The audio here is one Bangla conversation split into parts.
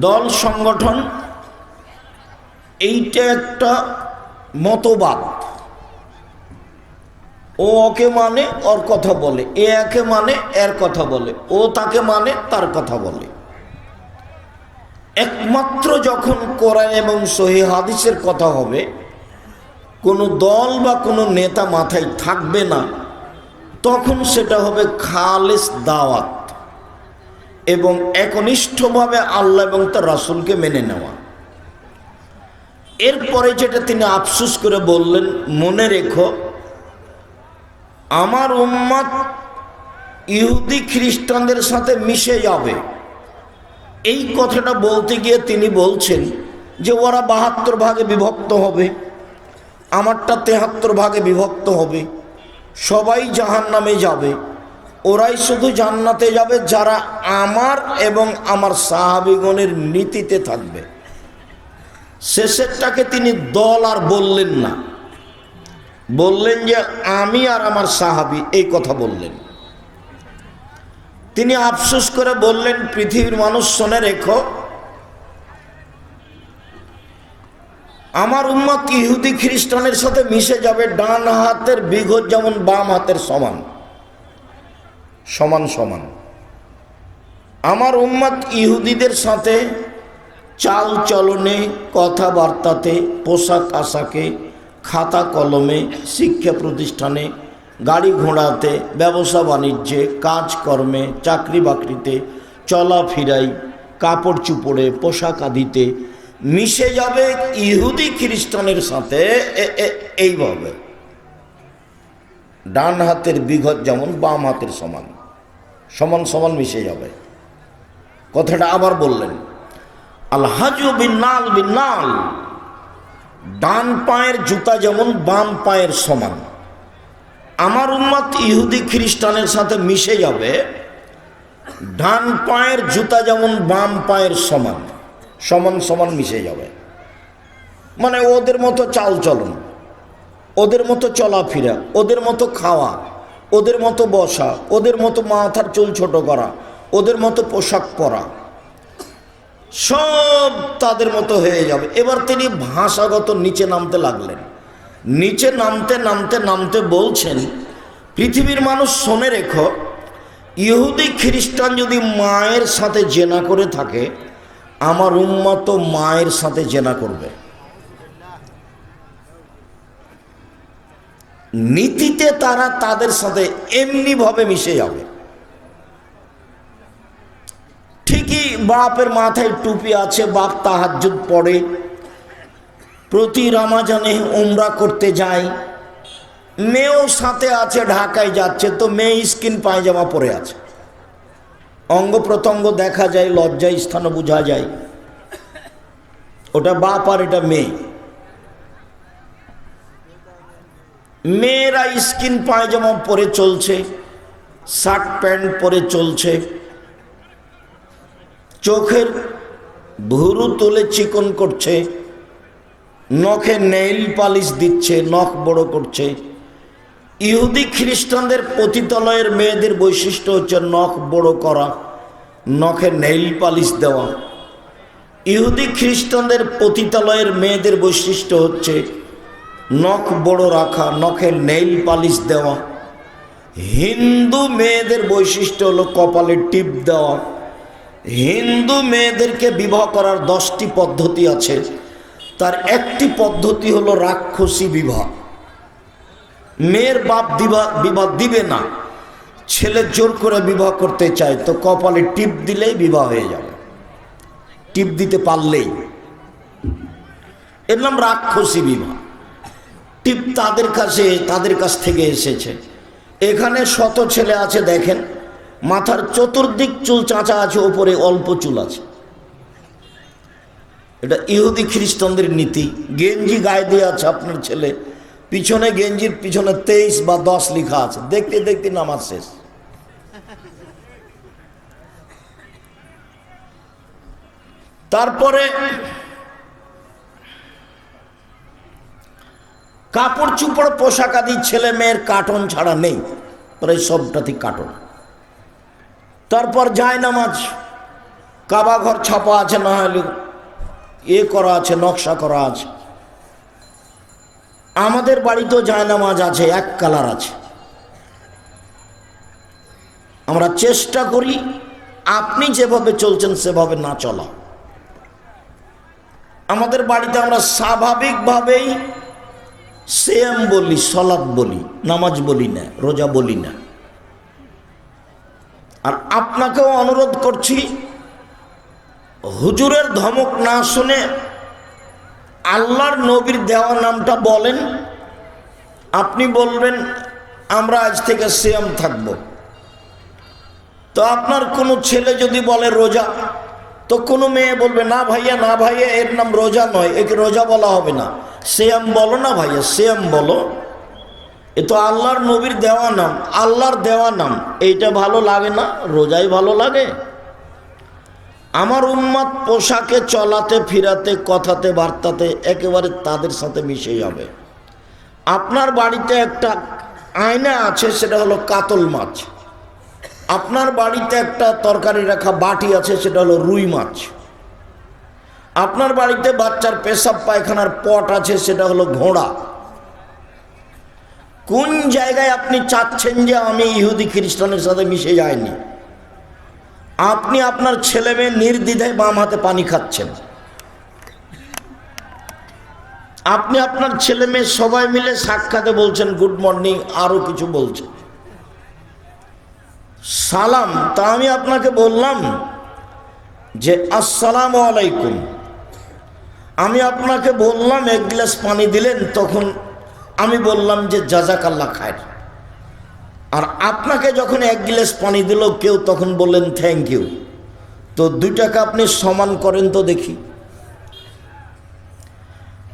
দল সংগঠন, এইটা একটা মতবাদ। ও ওকে মানে ওর কথা বলে। এ একে মানে এর কথা বলে। ও তাকে মানে তার কথা বলে। একমাত্র যখন কোরআন এবং সহি হাদিসের কথা হবে, কোনো দল বা কোনো নেতা মাথায় থাকবে না, তখন সেটা হবে খালেস দাওয়াত। এবং একনিষ্ঠভাবে আল্লাহ এবং তার রাসুলকে মেনে নেওয়া। এরপরে যেটা তিনি আফসুস করে বললেন, মনে রেখো, আমার উম্মত ইহুদি খ্রিস্টানদের সাথে মিশে যাবে। এই কথাটা বলতে গিয়ে তিনি বলছেন যে, ওরা বাহাত্তর ভাগে বিভক্ত হবে, আমারটা তেহাত্তর ভাগে বিভক্ত হবে, সবাই জাহান নামে যাবে। ওরাই শুধু জান্নাতে যাবে যারা আমার এবং আমার সাহাবিগণের নীতিতে থাকবে। শেষেরটাকে তিনি দল আর বললেন না। বললেন যে, আমি আর আমার সাহাবি এই কথা বললেন। তিনি আফসোস করে বললেন, পৃথিবীর মানুষ শোনে রেখো, আমার উম্মত ইহুদি খ্রিস্টানের সাথে মিশে যাবে, ডান হাতের বিঘত যেমন বাম হাতের সমান। সমান সমান। আমার উম্মত ইহুদিদের সাথে চাল চলনে, কথাবার্তাতে, পোশাক আশাকে, খাতা কলমে, শিক্ষা প্রতিষ্ঠানে, গাড়ি ঘোড়াতে, ব্যবসা বাণিজ্যে, কাজকর্মে, চাকরি বাকরিতে চলাফেরাই কাপড় চুপড়ে, পোশাক আদিতে মিশে যাবে ইহুদি খ্রিস্টানের সাথে। এইভাবে। ডান হাতের বিঘত যেমন, বাম হাতের সমান। সমান সমান মিশে যাবে। কথাটা আবার বললেন আল বিনাল বিনাল ডান পায়ের জুতা যেমন, বাম পায়ের সমান। আমার উম্মত ইহুদি খ্রিস্টানের সাথে মিশে যাবে, ডান পায়ের জুতা যেমন, বাম পায়ের সমান। সমান সমান মিশে যাবে। মানে ওদের মতো চাল চলন ওদের মতো চলাফেরা, ওদের মতো খাওয়া, ওদের মতো বসা, ওদের মতো মাথার চুল ছোট করা, ওদের মতো পোশাক পরা, সব তাদের মতো হয়ে যাবে। এবার তিনি ভাষাগত নিচে নামতে লাগলেন। নিচে নামতে নামতে নামতে বলছেন, পৃথিবীর মানুষ শোনে রেখো, ইহুদি খ্রিস্টান যদি মায়ের সাথে জেনা করে থাকে, আমার উম্মত মায়ের সাথে জেনা করবে। নীতিতে তারা তাদের সাথে এমনিভাবে মিশে যাবে। ঠিকই বাপের মাথায় টুপি আছে, বাপ তাহাজ্জুদ পড়ে। প্রতি রামাজানে উমরা করতে যায়। মেয়েও সাথে আছে, ঢাকায় যাচ্ছে, তো মেয়ে স্কিন পায়জামা পরে আছে। অঙ্গ প্রত্যঙ্গ দেখা যায়, লজ্জায় স্থানও বোঝা যায়। ওটা বাপ আর এটা মেয়ে। মেয়েরা স্কিন পায়জামা পরে চলছে, শার্ট প্যান্ট পরে চলছে। চোখের ভুরু তুলে চিকন করছে, নখে নেইল পালিশ দিচ্ছে, নখ বড় করছে। ইহুদি খ্রিস্টানদের পতিতালয়ের মেয়েদের বৈশিষ্ট্য হচ্ছে নখ বড় করা, নখে নেইল পালিশ দেওয়া। ইহুদি খ্রিস্টানদের পতিতালয়ের মেয়েদের বৈশিষ্ট্য হচ্ছে নখ বড় রাখা নখে নেইল পালিশ দেওয়া। হিন্দু মেয়েদের বৈশিষ্ট্য হলো কপালে টিপ দেওয়া। হিন্দু মেয়েদেরকে বিবাহ করার দশটি পদ্ধতি আছে। তার একটি পদ্ধতি হলো রাক্ষসী বিবাহ। মেয়ের বাপ দিবা, বিবাহ দিবে না। ছেলে জোর করে বিবাহ করতে চায়, তো কপালে টিপ দিলেই বিবাহ হয়ে যাবে। টিপ দিতে পারলেই। এর নাম রাক্ষসী বিবাহ। টিপ তাদের কাছে, তাদের কাছ থেকে এসেছে। এখানে শত ছেলে আছে, দেখেন। মাথার চতুর্দিক চুল চাঁচা আছে, ওপরে অল্প চুল আছে। এটা ইহুদি খ্রিস্টানদের নীতি। গেঞ্জি গায়ে দিয়ে আছে আপনার ছেলে। পিছনে গেঞ্জির পিছনে তেইশ বা দশ লেখা আছে। দেখতে দেখতে নামাজ শেষ। তারপরে কাপড় চুপড় পোশাক আদি ছেলে মেয়ের কাটন ছাড়া নেই, প্রায় সবটাতে কাটন তারপর যায় নামাজ, কাবা ঘর ছাপা আছে না হলে এ করা আছে, নকশা করা আছে। আমাদের বাড়িতেও জায়নামাজ আছে, এক কালার আছে। আমরা চেষ্টা করি, আপনি যেভাবে চলছেন সেভাবে না চলা। আমাদের বাড়িতে আমরা স্বাভাবিকভাবেই সেম বলি সলাদ বলি, নামাজ বলি না, রোজা বলি না। আর আপনাকেও অনুরোধ করছি, হুজুরের ধমক না শুনে আল্লাহর নবীর দেওয়া নামটা বলেন। আপনি বলবেন, আমরা আজ থেকে সেম থাকব। তো আপনার কোনো ছেলে যদি বলে, রোজা তো কোনো মেয়ে বলবে, না ভাইয়া না ভাইয়া, এর নাম রোজা নয়, একে রোজা বলা হবে না। সেম বলো না ভাইয়া সেম বলো। এ তো আল্লাহর নবীর দেওয়া নাম, আল্লাহর দেওয়া নাম। এইটা ভালো লাগে না, রোজাই ভালো লাগে। আমার উম্মাদ পোশাকে, চলাতে, ফিরাতে, কথাতে, বার্তাতে একেবারে তাদের সাথে মিশে যাবে আপনার বাড়িতে একটা আয়না আছে, সেটা হলো কাতল মাছ। আপনার বাড়িতে একটা তরকারি রাখা বাটি আছে, সেটা হলো রুই মাছ। আপনার বাড়িতে বাচ্চার পেশাব পায়খানার পট আছে, সেটা হলো ঘোড়া। কোন জায়গায় আপনি চাচ্ছেন যে আমি ইহুদি খ্রিস্টানের সাথে মিশে যাইনি? আপনি আপনার ছেলে মেয়ে নির্দ্বিধায় বাম হাতে পানি খাচ্ছেন। আপনি আপনার ছেলে মেয়ে সবাই মিলে সাক্ষাতে বলছেন, গুড মর্নিং, আরও কিছু বলছেন। সালাম, তা আমি আপনাকে বললাম যে, আসসালাম আলাইকুম। আমি আপনাকে বললাম, এক গ্লাস পানি দিলেন, তখন আমি বললাম যে জাজাকাল্লা খায় আর আপনাকে যখন এক গ্লাস পানি দিল, কেউ তখন বললেন, থ্যাংক ইউ। তো দুইটাকে আপনি সমান করেন তো দেখি।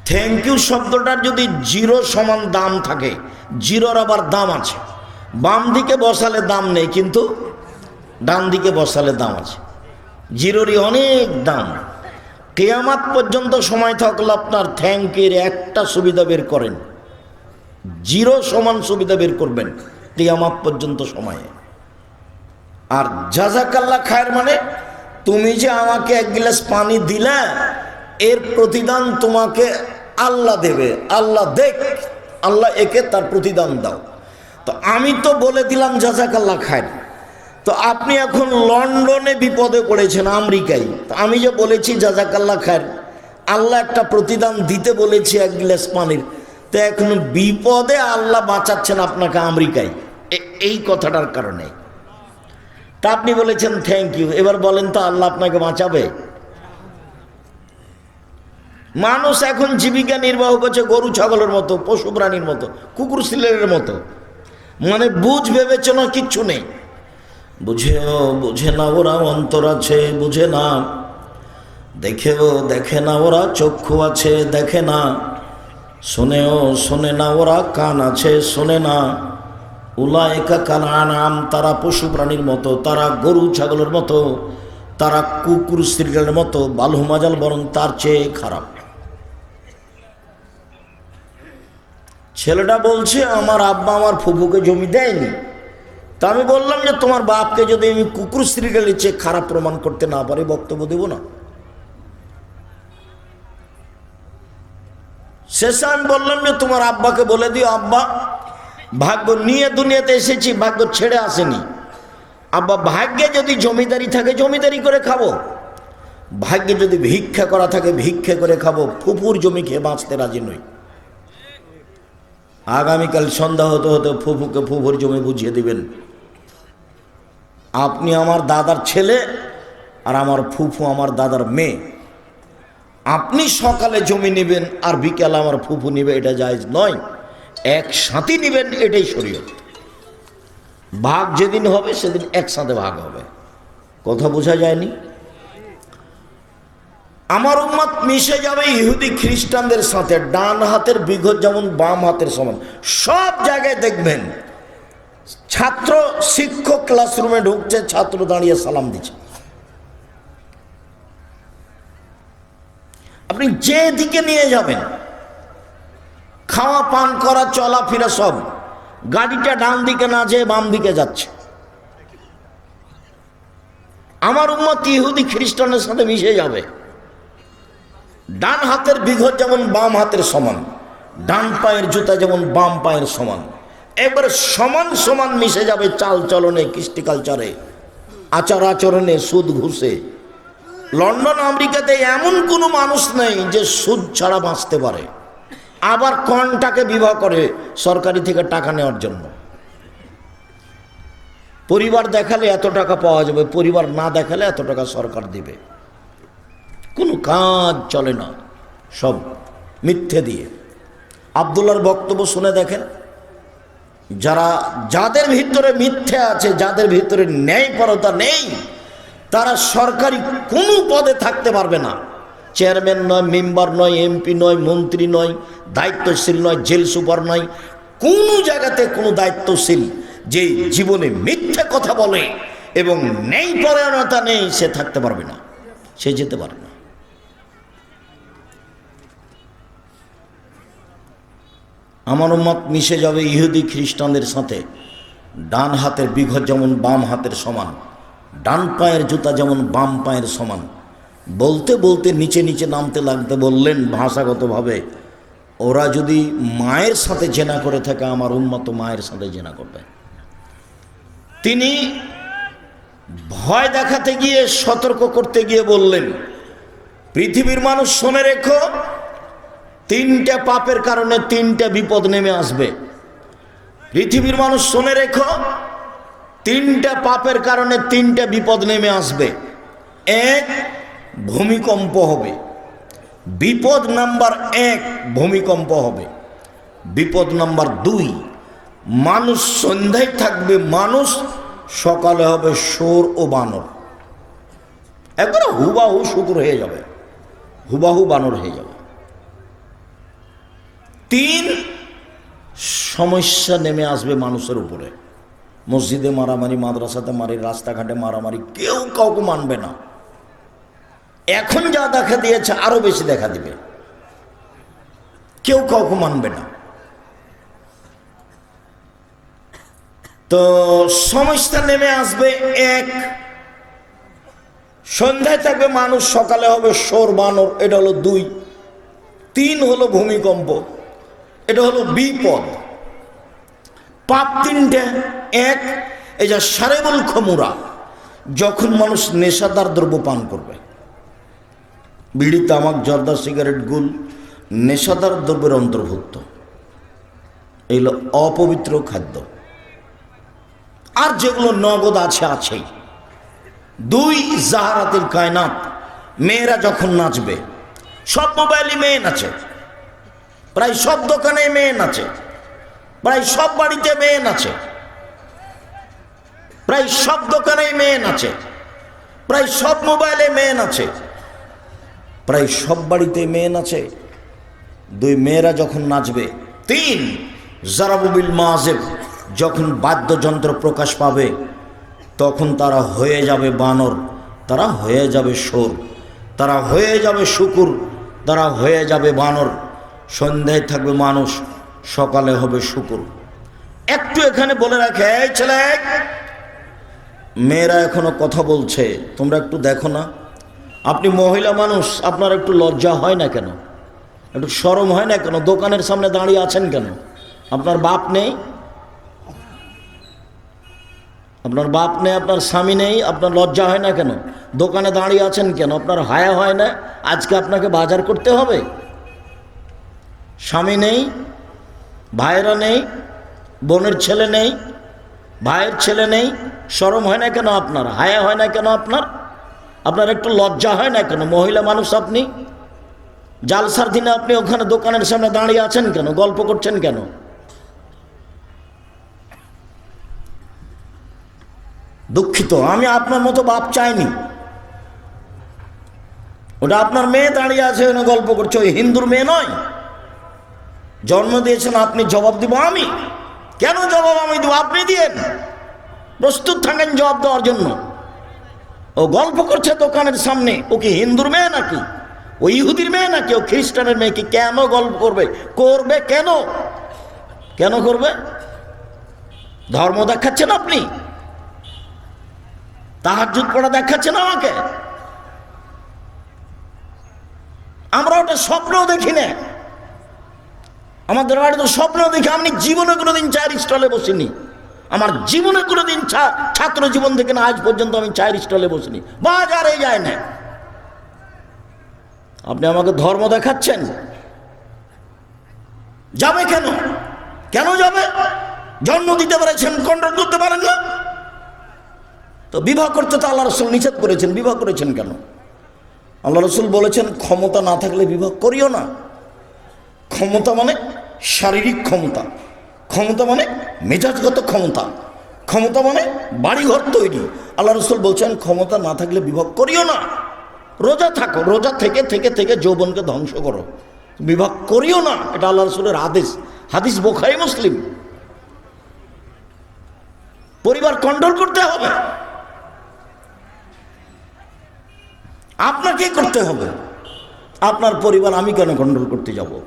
থ্যাংক ইউ শব্দটার যদি জিরো সমান দাম থাকে, জিরোর আবার দাম আছে। বাম দিকে বসালে দাম নেই, কিন্তু ডান দিকে বসালে দাম আছে। জিরোরই অনেক দাম। কেয়ামাত পর্যন্ত সময় থাকলে আপনার থ্যাংক এর একটা সুবিধা বের করেন। জিরো সমান সুবিধা বের করবেন কেয়ামাত পর্যন্ত সময়ে। আর জাজাকাল্লা খায়ের মানে তুমি যে আমাকে এক গ্লাস পানি দিলে, এর প্রতিদান তোমাকে আল্লাহ দেবে। আল্লাহ দেখ, আল্লাহ একে তার প্রতিদান দাও। তো আমি তো বলে দিলাম জাজাকাল্লা খায় তো আপনি এখন লন্ডনে বিপদে পড়েছেন, আমেরিকায়। আমি যে বলেছি জাজাকাল্লা খায় আল্লাহ একটা প্রতিদান দিতে বলেছি এক গ্লাস পানির। তো এখন বিপদে আল্লাহ বাঁচাচ্ছেন আপনাকে আমেরিকায়। এই কথাটার কারণে। তা আপনি বলেছেন থ্যাংক ইউ এবার বলেন তো, আল্লাহ আপনাকে বাঁচাবে? মানুষ এখন জীবিকা নির্বাহ করছে গরু, ছাগলের মতো, পশু প্রাণীর মতো, কুকুর, সিলের মতো। মানে বুঝ বিবেচনা কিচ্ছু নেই। বুঝেও বুঝে না ওরা অন্তর আছে, বুঝে না। দেখেও দেখে না ওরা, চক্ষু আছে, দেখে না। শোনেও শোনে না ওরা, কান আছে, শোনে না। উলা একা কানাম তারা পশু প্রাণীর মতো, তারা গরু ছাগলের মতো, তারা কুকুর সিরিয়ালের মতো, বালু মাজাল বরং তার চেয়ে খারাপ। ছেলেটা বলছে, আমার আব্বা আমার ফুফুকে জমি দেয়নি। তা আমি বললাম যে তোমার বাপকে যদি আমি কুকুর সিরিয়ালের চেয়ে খারাপ প্রমাণ করতে না পারি, বক্তব্য দেব না। শেষে আমি বললাম যে তোমার আব্বাকে বলে দিও, আব্বা, ভাগ্য নিয়ে দুনিয়াতে এসেছি, ভাগ্য ছেড়ে আসেনি। আব্বা, ভাগ্যে যদি জমিদারি থাকে, জমিদারি করে খাব। ভাগ্যে যদি ভিক্ষা করা থাকে, ভিক্ষা করে খাব। ফুপুর জমি খেয়ে বাঁচতে রাজি নই। আগামীকাল সন্ধ্যা হতে হতে ফুফুকে ফুফুর জমি বুঝিয়ে দিবেন। আপনি আমার দাদার ছেলে আর আমার ফুফু আমার দাদার মেয়ে। আপনি সকালে জমি নেবেন আর বিকালে আমার ফুফু নেবে, এটা জায়জ নয়। একসাথে নেবেন, এটাই শরীয়ত। ভাগ যেদিন হবে, সেদিন একসাথে ভাগ হবে। কথা বোঝা যায়নি? আমার উম্মত মিশে যাবে ইহুদি খ্রিস্টানদের সাথে, ডান হাতের বিঘত যেমন বাম হাতের সমান। সব জায়গায় দেখবেন ছাত্র শিক্ষক ক্লাসরুমে ঢুকছে, ছাত্র দাঁড়িয়ে সালাম দিচ্ছে। আপনি যে দিকে নিয়ে যাবেন, খাওয়া পান করা, চলাফেরা সব, গাড়িটা ডান দিকে না যেয়ে বাম দিকে যাচ্ছে। আমার উম্মত ইহুদি খ্রিস্টানের সাথে মিশে যাবে। ডান হাতের বিঘত যেমন বাম হাতের সমান, ডান পায়ের জুতা যেমন বাম পায়ের সমান। একবারে সমান সমান মিশে যাবে চাল চলনে, কৃষ্টি কালচারে। আচার আচরণে সুদ ঘুষে। লন্ডন, আমেরিকাতে এমন কোনো মানুষ নেই যে সুদ ছাড়া বাঁচতে পারে। আবার কনটাকে বিবাহ করে সরকারি থেকে টাকা নেওয়ার জন্য। পরিবার দেখালে এত টাকা পাওয়া যাবে, পরিবার না দেখালে এত টাকা সরকার দিবে। কোনো কাজ চলে না, সব মিথ্যে দিয়ে। আবদুল্লার বক্তব্য শুনে দেখেন যারা, যাদের ভিতরে মিথ্যে আছে, যাদের ভিতরে ন্যায়পরতা নেই, তারা সরকারি কোনো পদে থাকতে পারবে না। চেয়ারম্যান নয়, মেম্বার নয়, এমপি নয়, মন্ত্রী নয়, দায়িত্বশীল নয়, জেল সুপার নয়, কোনো জায়গাতে কোনো দায়িত্বশীল যে জীবনে মিথ্যে কথা বলে এবং নেই পরায়ণতা নেই, সে থাকতে পারবে না, সে যেতে পারবে না। আমার মত মিশে যাবে ইহুদি খ্রিস্টানদের সাথে। ডান হাতের বিঘত যেমন বাম হাতের সমান, ডান পায়ের জুতা যেমন বাম পায়ের সমান। বলতে বলতে নিচে নিচে নামতে লাগতে বললেন ভাষাগতভাবে, ওরা যদি মায়ের সাথে জেনা করে থাকে, আমার উন্মত মায়ের সাথে জেনা করবে। তিনি ভয় দেখাতে গিয়ে, সতর্ক করতে গিয়ে বললেন, পৃথিবীর মানুষ শোনে রেখো তিনটা পাপের কারণে তিনটা বিপদ নেমে আসবে। পৃথিবীর মানুষ শুনে রেখো, তিনটা পাপের কারণে তিনটা বিপদ নেমে আসবে। এক, ভূমিকম্প হবে। বিপদ নাম্বার এক, ভূমিকম্প হবে। বিপদ নাম্বার দুই, মানুষ সন্ধ্যায় থাকবে, মানুষ সকালে হবে সোর ও বানর। একবারে হুবাহু শুকুর হয়ে যাবে। হুবাহু বানর হয়ে যাবে। তিন সমস্যা নেমে আসবে মানুষের উপরে। মসজিদে মারামারি, মাদ্রাসাতে মারি, রাস্তাঘাটে মারামারি, কেউ কাউকে মানবে না। এখন যা দেখা দিয়েছে, আরও বেশি দেখা দিবে। কেউ কাউকে মানবে না। তো সমস্যা নেমে আসবে এক, সন্ধ্যায় থাকবে মানুষ, সকালে হবে সোর বানর এটা হলো দুই। তিন হলো ভূমিকম্প। এটা হলো বিপদ পাপ তিনটে, এক, এই যা সারেবুল খমুরা, যখন মানুষ নেশাদার দ্রব্য পান করবে। বিড়ি, তামাক, জর্দা, সিগারেট, গুল, নেশাদার দ্রব্যের অন্তর্ভুক্ত। এগুলো অপবিত্র খাদ্য। আর যেগুলো নগদ আছে, আছেই। দুই, জাহারাতের কায়নাত, মেয়েরা যখন নাচবে, সব মোবাইলে মেয়ে নাচে। প্রায় সব দোকানে মেয়ে নাচে প্রায় সব বাড়িতে মেয়ে নাচে প্রায় সব দোকানে মেয়ে নাচে প্রায় সব মোবাইলে মেয়ে নাচে প্রায় সব বাড়িতে মেয়ে নাচে দুই মেয়েরা যখন নাচবে, তিন জারাবুবিল মাজেব যখন বাদ্যযন্ত্র প্রকাশ পাবে, তখন তারা হয়ে যাবে বানর, তারা হয়ে যাবে সোর তারা হয়ে যাবে শুকুর, তারা হয়ে যাবে বানর। সন্ধ্যায় থাকবে মানুষ, সকালে হবে শুকুর। একটু এখানে বলে রাখে ছেলে, মেয়েরা এখনও কথা বলছে, তোমরা একটু দেখো না। আপনি মহিলা মানুষ, আপনার একটু লজ্জা হয় না কেন? একটু সরম হয় না কেন? দোকানের সামনে দাঁড়িয়ে আছেন কেন? আপনার বাপ নেই? আপনার বাপ নেই, আপনার স্বামী নেই, আপনার লজ্জা হয় না কেন? দোকানে দাঁড়িয়ে আছেন কেন? আপনার হায়া হয় না? আজকে আপনাকে বাজার করতে হবে? স্বামী নেই, ভাইয়েরা নেই, বোনের ছেলে নেই, ভাইয়ের ছেলে নেই, সরম হয় না কেন আপনার? হায়া হয় না কেন আপনার? আপনার একটু লজ্জা হয় না কেন? মহিলা মানুষ আপনি? জালসার দিনে আপনি ওখানে দোকানের সামনে দাঁড়িয়ে আছেন কেন? গল্প করছেন কেন? দুঃখিত, আমি আপনার মতো বাপ চাইনি। ওটা আপনার মেয়ে দাঁড়িয়ে আছে, গল্প করছে, ওই হিন্দুর মেয়ে নয়। জন্ম দিয়েছেন, আপনি জবাব দিব আমি। কেন জবাব আমি দেবো? আপনি দিয়েন। প্রস্তুত থাকেন জবাব দেওয়ার জন্য। ও গল্প করছে দোকানের সামনে। ও কি হিন্দুর মেয়ে নাকি? ও ইহুদির মেয়ে নাকি? ও খ্রিস্টানের মেয়ে কি? কেন গল্প করবে? করবে কেন? কেন করবে? ধর্ম দেখাচ্ছেন আপনি? তাহাজুদ পড়া দেখাচ্ছেন আমাকে? আমরা ওটা স্বপ্নও দেখি না। আমাদের বাড়িতে স্বপ্ন দেখে আমি জীবনে কোনোদিন চায়ের স্টলে বসিনি। আমার জীবনে কোনোদিন ছাত্র জীবন থেকে না আজ পর্যন্ত আমি চায়ের স্টলে বসিনি। বাজারে যায় না। আপনি আমাকে ধর্ম দেখাচ্ছেন? যাবে কেন? কেন যাবে? জন্ম দিতে পারেছেন কন্ট্রোল করতে পারেন না? তো বিবাহ করতে তো আল্লাহ রসুল নিষেধ করেছেন, বিবাহ করেছেন কেন? আল্লাহ রসুল বলেছেন, ক্ষমতা না থাকলে বিবাহ করিও না। ক্ষমতা মানে শারীরিক ক্ষমতা। ক্ষমতা মানে মেজাজগত ক্ষমতা। ক্ষমতা মানে বাড়িঘর তৈরি। আল্লাহ রসুল বলছেন, ক্ষমতা না থাকলে বিবাহ করিও না। রোজা থাকো, রোজা থেকে থেকে থেকে যৌবনকে ধ্বংস করো। বিবাহ করিও না, এটা আল্লাহ রসুলের আদেশ। হাদিস বোখাই মুসলিম। পরিবার কন্ট্রোল করতে হবে। আপনাকে করতে হবে। আপনার পরিবার, আমি কেন কন্ট্রোল করতে যাব?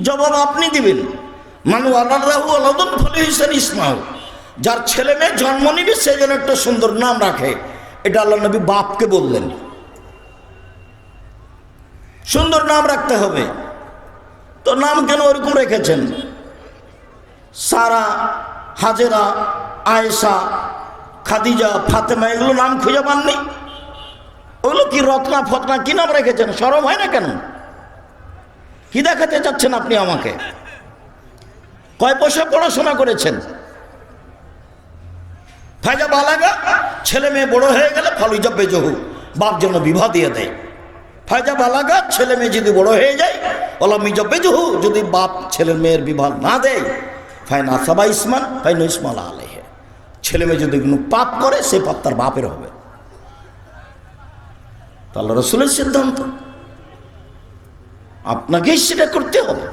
জবাব আপনি দিবেন। মানু আল্লাহু আলাদন ফলে হিসেন ইসমাও যার ছেলে মেয়ে জন্ম নিবে, সে যেন একটা সুন্দর নাম রাখে। এটা আল্লাহ নবী বাপকে বললেন। সুন্দর নাম রাখতে হবে। তো নাম কেন ওরকম রেখেছেন? সারা, হাজেরা, আয়েশা, খাদিজা, ফাতেমা, এগুলো নাম খুঁজে পাননি? ওগুলো কি রত্না ফতনা কি নাম রেখেছেন? সরম হয় না কেন? কি দেখাতে চাচ্ছেন আপনি আমাকে? কয় পয়সা পড়াশোনা করেছেন? ফায়জা বালাগা, ছেলে মেয়ে বড় হয়ে গেলে ফলুজা বেজহু বাপ যেন বিবাহ দিয়ে দেয়। ফায়জা বালাগা, ছেলে মেয়ে যদি বড় হয়ে যায় ওলা মিজা বেজহু যদি বাপ ছেলে মেয়ের বিবাহ না দেয়, ফাইনা সাবা ইসমান, ফাইন ইসমাল আলেহে ছেলে মেয়ে যদি কোনো পাপ করে, সে পাপ তার বাপের হবে। তাহলে রসুলের সিদ্ধান্ত। আপনাকেই সেটা করতে হবে।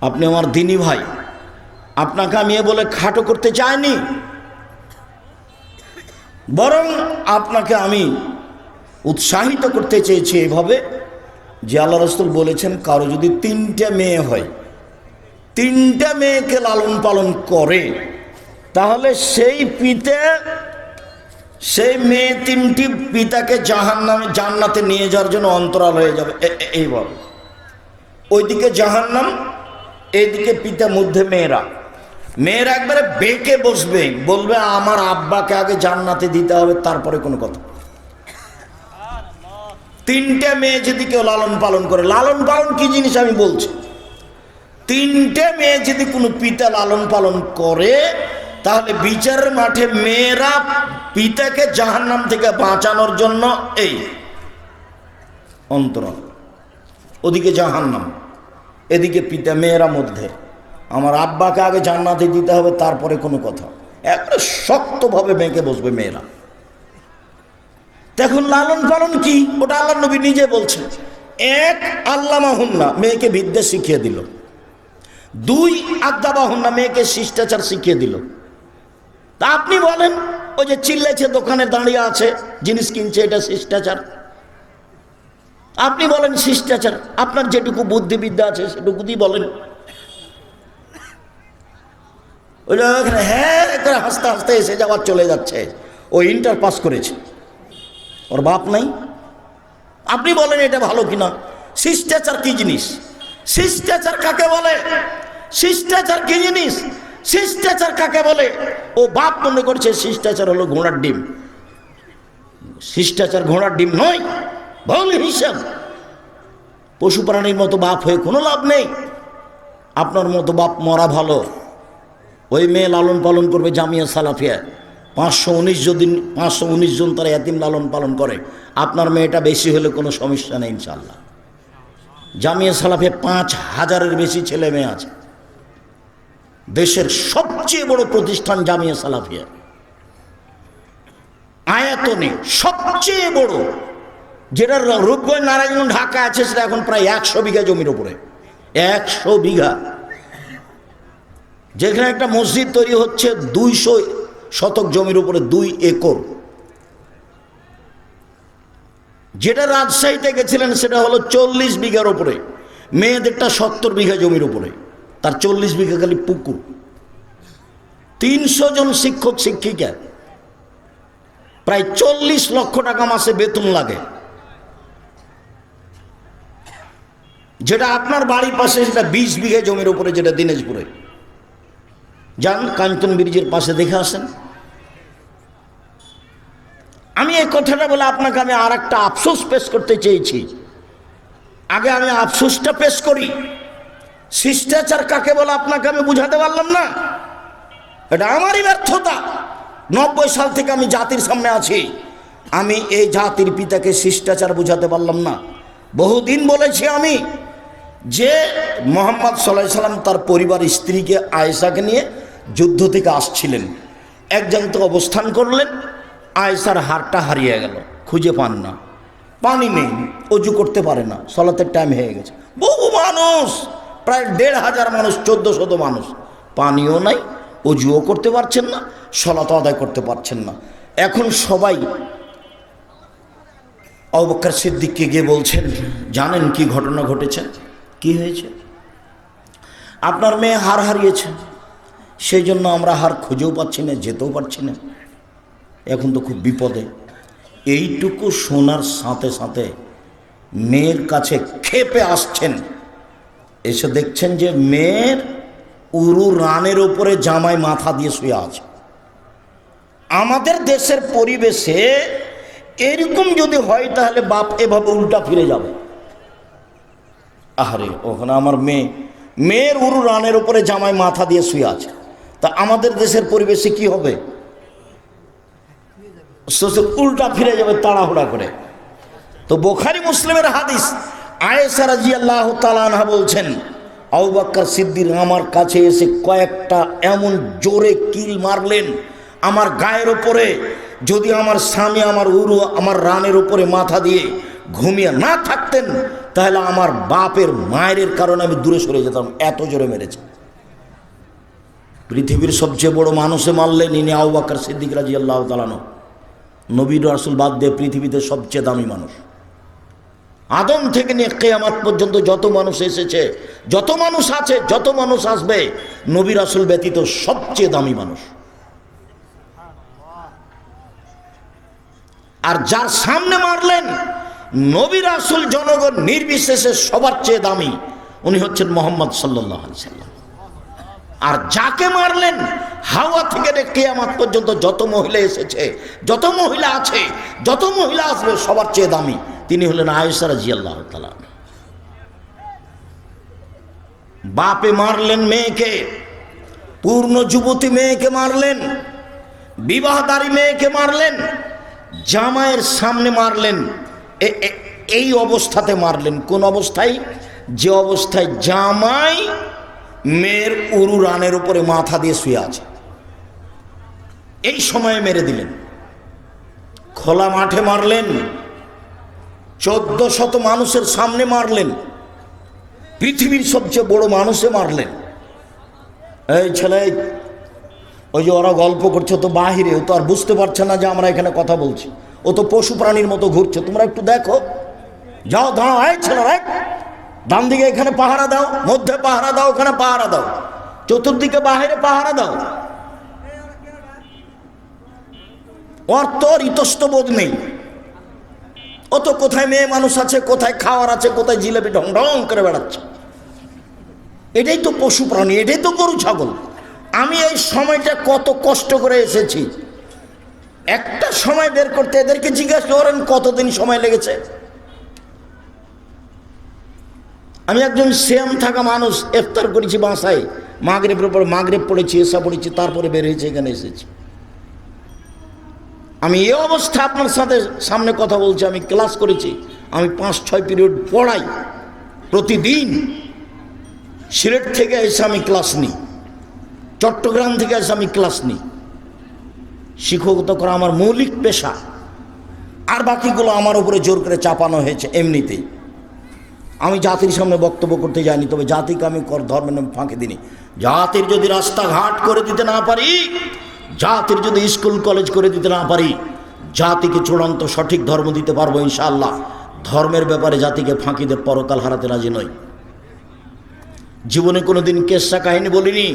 আপনি আমার দিনী ভাই। আপনাকে আমি এ বলে খাটো করতে চাইনি। বরং আপনাকে আমি উৎসাহিত করতে চেয়েছি এভাবে যে আল্লাহ রসুল বলেছেন, কারও যদি তিনটে মেয়ে হয়, তিনটা মেয়েকে লালন পালন করে, তাহলে সেই পিতে সেই মেয়ে তিনটি পিতাকে জাহান নামে জান্নাতে নিয়ে যাওয়ার জন্য অন্তরাল হয়ে যাবে। এই বল। ওইদিকে জাহান্নাম, এইদিকে পিতা মধ্যে মেয়েরা। মেয়েরা একবারে বেঁকে বসবে, বলবে, আমার আব্বাকে আগে জান্নাতে দিতে হবে, তারপরে কোনো কথা। তিনটে মেয়ে যদি কেউ লালন পালন করে, লালন পালন কি জিনিস আমি বলছি? তিনটে মেয়ে যদি কোনো পিতা লালন পালন করে, তাহলে বিচারের মাঠে মেয়েরা পিতাকে জাহান্নাম থেকে বাঁচানোর জন্য এই অন্তরণ। ওদিকে জাহান্নাম, এদিকে পিতা, মেয়েরা মধ্যে। আমার আব্বাকে আগে জান্নাতে দিতে হবে, তারপরে কোনো কথা। একবারে শক্তভাবে বেঁকে বসবে মেয়েরা। দেখুন লালন পালন কি? ওটা আল্লাহ নবী নিজে বলছেন। এক আল্লামা হুন্না মেয়েকে বিদ্যা শিখিয়ে দিল। দুই আদাবা হুন্না মেয়েকে শিষ্টাচার শিখিয়ে দিল। তা আপনি বলেন ওই যে চিল্লেছে দোকানে দাঁড়িয়ে আছে, জিনিস কিনছে, এটা শিষ্টাচার। আপনি বলেন শিষ্টাচার, আপনার যেটুকু বুদ্ধিবিদ্যা আছে সেটুকু দিয়ে বলেন। ওই ওখানে হ্যাঁ করে হাসতে হাসতে এসে যাওয়ার চলে যাচ্ছে। ও ইন্টার পাস করেছে। ওর বাপ নাই। আপনি বলেন এটা ভালো কিনা? শিষ্টাচার কি জিনিস? শিষ্টাচার কাকে বলে? শিষ্টাচার কি জিনিস? শিষ্টাচার কাকে বলে? ও বাপ মনে করছে শিষ্টাচার হলো ঘোড়ার ডিম। শিষ্টাচার ঘোড়ার ডিম নয় ভুল হিসাব। পশু প্রাণীর মতো বাপ হয়ে কোনো লাভ নেই। আপনার মতো বাপ মরা ভালো। ওই মেয়ে লালন পালন করবে জামিয়া সালাফিয়া। পাঁচশো উনিশ যদি পাঁচশো উনিশ জন তারা এতিম লালন পালন করে। আপনার মেয়েটা বেশি হলে কোনো সমস্যা নেই ইনশাল্লাহ জামিয়া সালাফিয়া পাঁচ হাজারের বেশি ছেলে মেয়ে আছে। দেশের সবচেয়ে বড় প্রতিষ্ঠান জামিয়া সালাফিয়া। আয়াতনে সবচেয়ে বড়, যেটা রূপগঞ্জ, নারায়ণগঞ্জ, ঢাকা আছে, সেটা এখন প্রায় একশো বিঘা জমির উপরে। একশো বিঘা। যেখানে একটা মসজিদ তৈরি হচ্ছে দুইশো শতক জমির উপরে, দুই একর। যেটা রাজশাহীতে গেছিলেন, সেটা হলো চল্লিশ বিঘার উপরে। মেয়েদেরটা সত্তর বিঘা জমির উপরে। তার চল্লিশ বিঘা খালি পুকুর। তিনশো জন শিক্ষক, শিক্ষিকা। প্রায় চল্লিশ লক্ষ টাকা মাসে বেতন লাগে। যেটা আপনার বাড়ির পাশে, সেটা বিশ বিঘে জমির উপরে, যেটা দিনাজপুরে। যান, কাঞ্চন ব্রিজের পাশে দেখে আসেন। আমি এই কথাটা বলে আপনাকে আমি আর একটা আফসোস পেশ করতে চেয়েছি। আগে আমি আফসোসটা পেশ করি। শিষ্টাচার কাকে বলে আপনাকে আমি বুঝাতে পারলাম না? এটা আমারই ব্যর্থতা। নব্বই সাল থেকে আমি জাতির সামনে আছি। আমি এই জাতির পিতাকে শিষ্টাচার বুঝাতে পারলাম না। বহুদিন বলেছি আমি যে মোহাম্মদ সাল্লাহ সাল্লাম তার পরিবার স্ত্রীকে আয়েশাকে নিয়ে যুদ্ধ থেকে আসছিলেন। এক জায়গাতে অবস্থান করলেন, আয়েশার হারটা হারিয়ে গেল, খুঁজে পান না। পানি নেই, অজু করতে পারে না, সলাতের টাইম হয়ে গেছে। বহু মানুষ প্রায় দেড় হাজার মানুষ, চোদ্দ শত মানুষ। পানিও নাই, অজুও করতে পারছেন না, সলাত আদায় করতে পারছেন না। এখন সবাই অবকার সিদ্দিককে গিয়ে বলছেন, জানেন কি ঘটনা ঘটেছে? কি হয়েছে? আপনার মেয়ে হার হারিয়েছে। সেই জন্য আমরা হার খুঁজেও পাচ্ছি না, যেতেও পারছি না। এখন তো খুব বিপদে। এইটুকু শোনার সাথে সাথে মেয়ের কাছে খেপে আসছেন এসে দেখছেন যে মেয়ের উরু রানের ওপরে জামাই মাথা দিয়ে শুয়ে আছে। আমাদের দেশের পরিবেশে এরকম যদি হয় তাহলে বাপ এভাবে উল্টা ফিরে যাবে। আহারে, ওখানে আমার মেয়ে, মেয়ের উরু রানের ওপরে জামাই মাথা দিয়ে শুয়ে আছে। তা আমাদের দেশের পরিবেশে কি হবে? উল্টা ফিরে যাবে তাড়াহুড়া করে। তো বোখারি মুসলিমের হাদিস আয়েসা রাজি আল্লাহ তালানহা বলছেন আউবাক্কার সিদ্দির আমার কাছে এসে কয়েকটা এমন জোরে কিল মারলেন, আমার গায়ের ওপরে যদি আমার স্বামী আমার উরু, আমার রানের উপরে মাথা দিয়ে ঘুমিয়ে না থাকতেন, তাহলে আমার বাপের মায়ের কারণে আমি দূরে সরে যেতাম, এত জোরে মেরেছে। পৃথিবীর সবচেয়ে বড় মানুষে মারলেন ইনি আউবাক্কার সিদ্দিক রাজি আল্লাহ তালানো নবীর রাসুল বাদ দিয়ে পৃথিবীতে সবচেয়ে দামি মানুষ। আদম থেকে নিয়ে কেয়ামাত পর্যন্ত যত মানুষ এসেছে, যত মানুষ আছে, যত মানুষ আসবে, নবী রাসুল ব্যতীত সবচেয়ে দামি মানুষ। আর যার সামনে মারলেন, নবী রাসুল জনগণ নির্বিশেষে সবার চেয়ে দামি, উনি হচ্ছেন মোহাম্মদ সাল্লাহ সাল্লাম। আর যাকে মারলেন, হাওয়া থেকে কেয়ামাত পর্যন্ত যত মহিলা এসেছে, যত মহিলা আছে, যত মহিলা আসবে, সবার চেয়ে দামি। তিনি হলেন আয়েসারা জিয়াল্লাহ তালা বাপে মারলেন মেয়েকে, পূর্ণ যুবতী মেয়েকে মারলেন, বিবাহদারী মেয়েকে মারলেন, জামাইয়ের সামনে মারলেন এই অবস্থাতে মারলেন। কোন অবস্থায়? যে অবস্থায় জামাই মেয়ের উরু রানের উপরে মাথা দিয়ে শুয়ে আছে। এই সময়ে মেরে দিলেন। খোলা মাঠে মারলেন চোদ্দ শত মানুষের সামনে মারলেন। পৃথিবীর সবচেয়ে বড় মানুষে মারলেন। এই ছেলে, ওই যে ওরা গল্প করছে তো বাহিরে, ও তো আর বুঝতে পারছে না যে আমরা এখানে কথা বলছি। ও তো পশু প্রাণীর মতো ঘুরছে। তোমরা একটু দেখো। যাও, দাঁড়াও, এই ছেলেরা। ডান দিকে এখানে পাহারা দাও, মধ্যে পাহারা দাও, ওখানে পাহারা দাও। চতুর্দিকে বাহিরে পাহারা দাও। ওর তোর ইতস্তবোধ নেই। ও তো কোথায় মেয়ে মানুষ আছে, কোথায় খাওয়ার আছে, কোথায় জিলেপি ঢং ঢং করে বেড়াচ্ছে। এটাই তো পশু প্রাণী, এটাই তো গরু, ছাগল। আমি এই সময়টা কত কষ্ট করে এসেছি। একটা সময় বের করতে এদেরকে জিজ্ঞাসা করেন, কতদিন সময় লেগেছে? আমি একজন শ্যাম থাকা মানুষ, ইফতার করেছি বাসায়। মাগরেবের পর মাগরেব পড়েছি, এসা পড়েছি, তারপরে বের হয়েছে, এখানে এসেছি। আমি এ অবস্থা আপনার সাথে সামনে কথা বলছি, আমি ক্লাস করেছি, আমি পাঁচ, ছয় পিরিয়ড পড়াই। প্রতিদিন সিলেট থেকে এসে আমি ক্লাস নিই, চট্টগ্রাম থেকে এসে আমি ক্লাস নিই। শিক্ষকতা করা আমার মৌলিক পেশা, আর বাকিগুলো আমার উপরে জোর করে চাপানো হয়েছে এমনিতেই। আমি জাতির সামনে বক্তব্য করতে যাইনি, তবে জাতিকে আমি ধর্মের নামে ফাঁকে দিনি জাতির যদি রাস্তাঘাট করে দিতে না পারি জাতির যদি স্কুল, কলেজ করে দিতে না পারি, জাতিকে চূড়ান্ত সঠিক ধর্ম দিতে পারব ইনশাআল্লাহ। ধর্মের ব্যাপারে জাতিকে ফাঁকি দিয়ে পরকাল হারাতে রাজি নই। জীবনে কোনো দিন কেসা কাহিনী বলিনি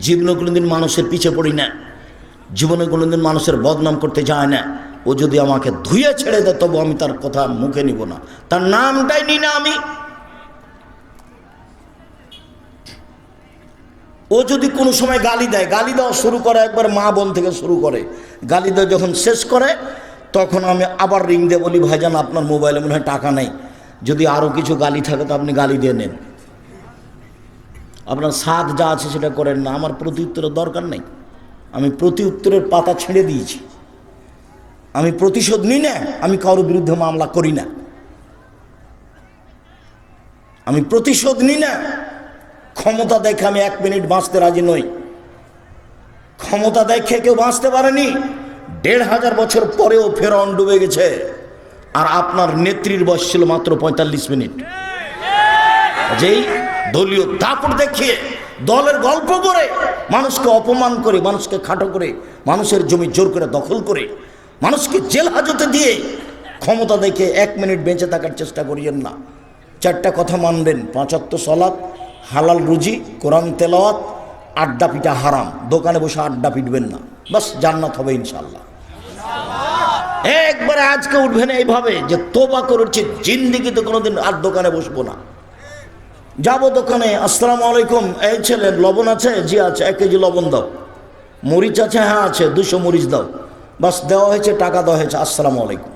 জীবনে কোনো দিন মানুষের পিছে পড়ি না। জীবনে কোনোদিন মানুষের বদনাম করতে যায় না। ও যদি আমাকে ধুয়ে ছেড়ে দেয়, তবু আমি তার কথা মুখে নিব না। তার নামটাই নি না আমি। ও যদি কোনো সময় গালি দেয়, গালি দেওয়া শুরু করে, একবার মা বোন থেকে শুরু করে। গালি দেওয়া যখন শেষ করে, তখন আমি আবার রিং দিয়ে বলি, ভাইজান, আপনার মোবাইলে মনে হয় টাকা নেই। যদি আরও কিছু গালি থাকে, তো আপনি গালি দিয়ে নেন। আপনার স্বাদ যা আছে সেটা করেন না। আমার প্রতি উত্তরের দরকার নেই। আমি প্রতি উত্তরের পাতা ছেড়ে দিয়েছি। আমি প্রতিশোধ নিই না, আমি কারোর বিরুদ্ধে মামলা করি না। আমি প্রতিশোধ নিই না ক্ষমতা দেখে আমি এক মিনিট বাঁচতে রাজি নই। ক্ষমতা দেখে কেউ বাঁচতে পারেনি। দেড় হাজার বছর পরেও ফেরন ডুবে গেছে। আর আপনার নেত্রীর বয়স ছিল মাত্র পঁয়তাল্লিশ মিনিট। যেই দলীয় দাপট দেখিয়ে, দলের গল্প করে, মানুষকে অপমান করে, মানুষকে খাটো করে, মানুষের জমি জোর করে দখল করে, মানুষকে জেল হাজতে দিয়ে ক্ষমতা দেখে এক মিনিট বেঁচে থাকার চেষ্টা করিয়েন না। চারটা কথা মানবেন পাঁচাত্ত সলাপ হালাল রুজি, কোরআন তেলাওয়াত, আড্ডা পিটা হারাম। দোকানে বসে আড্ডা পিটবেন না। বাস জান্নাত হবে ইনশাল্লাহ একবারে আজকে উঠবেন এইভাবে যে তোবা করেছে জিন্দিগিতে কোনোদিন আর দোকানে বসবো না। যাব দোকানে, আসসালামু আলাইকুম। এই ছেলে, লবণ আছে? জি আছে, এক কেজি লবণ দাও। মরিচ আছে? হ্যাঁ আছে, দুশো মরিচ দাও। বাস দেওয়া হয়েছে, টাকা দেওয়া হয়েছে, আসসালামু আলাইকুম।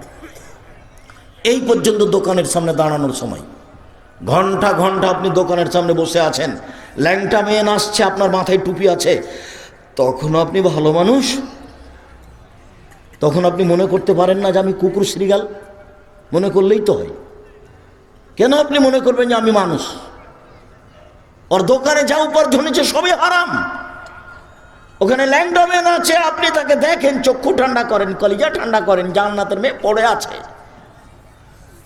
এই পর্যন্ত দোকানের সামনে দাঁড়ানোর সময়। ঘণ্টা ঘণ্টা আপনি দোকানের সামনে বসে আছেন। ল্যাংটা মেয়ে আসছে আপনার মাথায় টুপি আছে। তখন আপনি ভালো মানুষ। তখন আপনি মনে করতে পারেন না যে আমি কুকুর শ্রীগাল। মনে করলেই তো হয়। কেন আপনি মনে করবেন যে আমি মানুষ? ওর দোকানে যা উপার্জন হচ্ছে সবই হারাম। ওখানে ল্যান্ডম্যান আছে আপনি তাকে দেখেন, চক্ষু ঠান্ডা করেন, কলিজা ঠান্ডা করেন, জান্নাতের মেয়ে পড়ে আছে।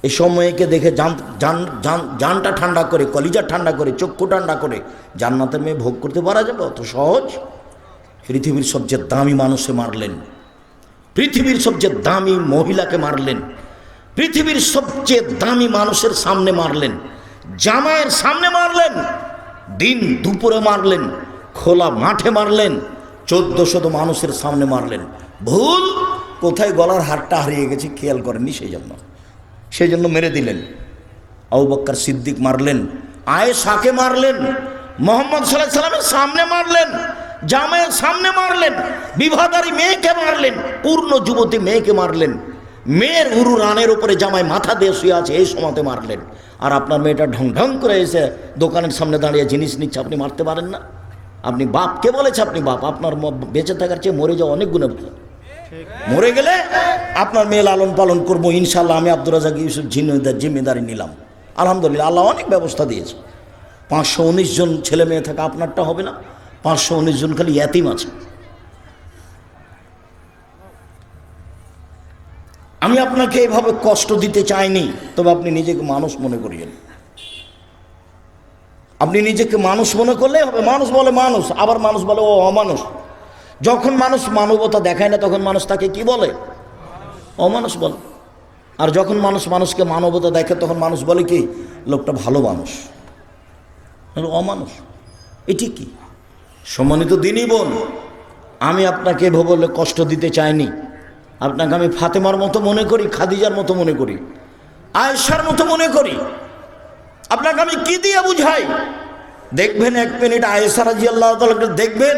এই সময়কে দেখে জান জান, জান- জানটা ঠান্ডা করে, কলিজা ঠান্ডা করে, চক্ষু ঠান্ডা করে জান্নাতের মেয়ে ভোগ করতে পারা যাবে? অত সহজ? পৃথিবীর সবচেয়ে দামি মানুষে মারলেন। পৃথিবীর সবচেয়ে দামি মহিলাকে মারলেন। পৃথিবীর সবচেয়ে দামি মানুষের সামনে মারলেন। জামাইয়ের সামনে মারলেন। দিন দুপুরে মারলেন। খোলা মাঠে মারলেন। চোদ্দ শত মানুষের সামনে মারলেন। ভুল? কোথায় গলার হারটা হারিয়ে গেছে খেয়াল করেননি সেই জন্য। সেই জন্য মেরে দিলেন। আবু সিদ্দিক মারলেন আয়ে আয়েশাকে মারলেন, মোহাম্মদ সাল্লাহ সাল্লামের সামনে মারলেন, জামাইয়ের সামনে মারলেন, বিবাহদারী মেয়েকে মারলেন, পূর্ণ যুবতী মেয়েকে মারলেন। মেয়ের উরু রানের উপরে জামাই মাথা দিয়ে শুয়ে আছে, এই সময়তে মারলেন। আর আপনার মেয়েটা ঢং ঢং করে এসে দোকানের সামনে দাঁড়িয়ে জিনিস নিচ্ছে, আপনি মারতে পারেন না। আপনি বাপ কে বলেছে, আপনি বাপ, আপনার বেঁচে থাকার চেয়ে মরে যাওয়া অনেক গুণে ভালো মরে গেলে আপনার মেয়ে লালন পালন করব ইনশাল্লাহ আমি আব্দুর রাজাক ইউসুফ জিম্মেদার জিম্মেদারি নিলাম। আলহামদুলিল্লাহ, আল্লাহ অনেক ব্যবস্থা দিয়েছে। পাঁচশো উনিশ জন ছেলে মেয়ে থাকা আপনারটা হবে না, পাঁচশো উনিশ জন খালি এতিম আছে। আমি আপনাকে এভাবে কষ্ট দিতে চাইনি, তবে আপনি নিজেকে মানুষ মনে করিয়েন। আপনি নিজেকে মানুষ মনে করলে হবে, মানুষ বলে মানুষ, আবার মানুষ বলে ও অমানুষ। যখন মানুষ মানবতা দেখায় না, তখন মানুষ তাকে কি বলে? অমানুষ বলে। আর যখন মানুষ মানুষকে মানবতা দেখে, তখন মানুষ বলে কি? লোকটা ভালো মানুষ। অমানুষ। এটি কি? সম্মানিত দিনই বোন, আমি আপনাকে বলে কষ্ট দিতে চাইনি। আপনাকে আমি ফাতেমার মতো মনে করি, খাদিজার মতো মনে করি, আয়েশার মতো মনে করি। আপনাকে আমি কি দিয়ে বুঝাই? দেখবেন এক মিনিট আয়েসারা জি আল্লাহ তালাকে দেখবেন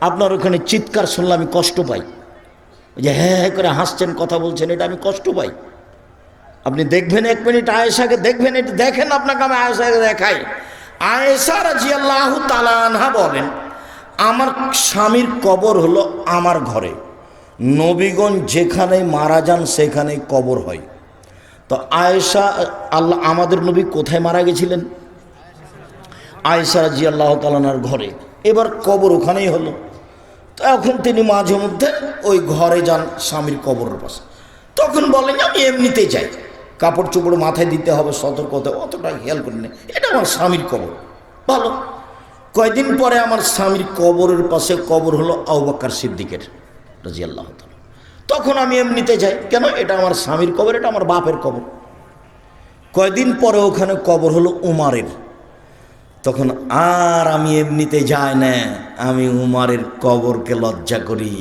আপনার ওখানে চিৎকার শুনলে আমি কষ্ট পাই। যে হ্যাঁ হ্যাঁ করে হাসছেন, কথা বলছেন, এটা আমি কষ্ট পাই। আপনি দেখবেন এক মিনিট, আয়েশাকে দেখবেন, এটা দেখেন আপনাকে আমি আয়েশাকে দেখাই। আয়েশা রাজি আল্লাহ তালানহা বলেন, আমার স্বামীর কবর হলো আমার ঘরে। নবীগণ যেখানে মারা যান, সেখানেই কবর হয়। তো আয়েশা, আল্লাহ, আমাদের নবী কোথায় মারা গেছিলেন? আয়েশা রাজি আল্লাহ তালানার ঘরে। এবার কবর ওখানেই হলো। এখন তিনি মাঝে মধ্যে ওই ঘরে যান স্বামীর কবরের পাশে। তখন বলেন, আমি এমনিতে যাই। কাপড় চোপড় মাথায় দিতে হবে সতর্কতা অতটা খেয়াল করি না এটা আমার স্বামীর কবর। ভালো। কয়দিন পরে আমার স্বামীর কবরের পাশে কবর হলো আউবাক্কার সিদ্দিকের রাজি আল্লাহ তখন আমি এমনিতে যাই। কেন? এটা আমার স্বামীর কবর, এটা আমার বাপের কবর। কয়দিন পরে ওখানে কবর হলো উমারের। তখন আর আমি এমনিতে যাই না আমি উমারের কবরকে লজ্জা করি।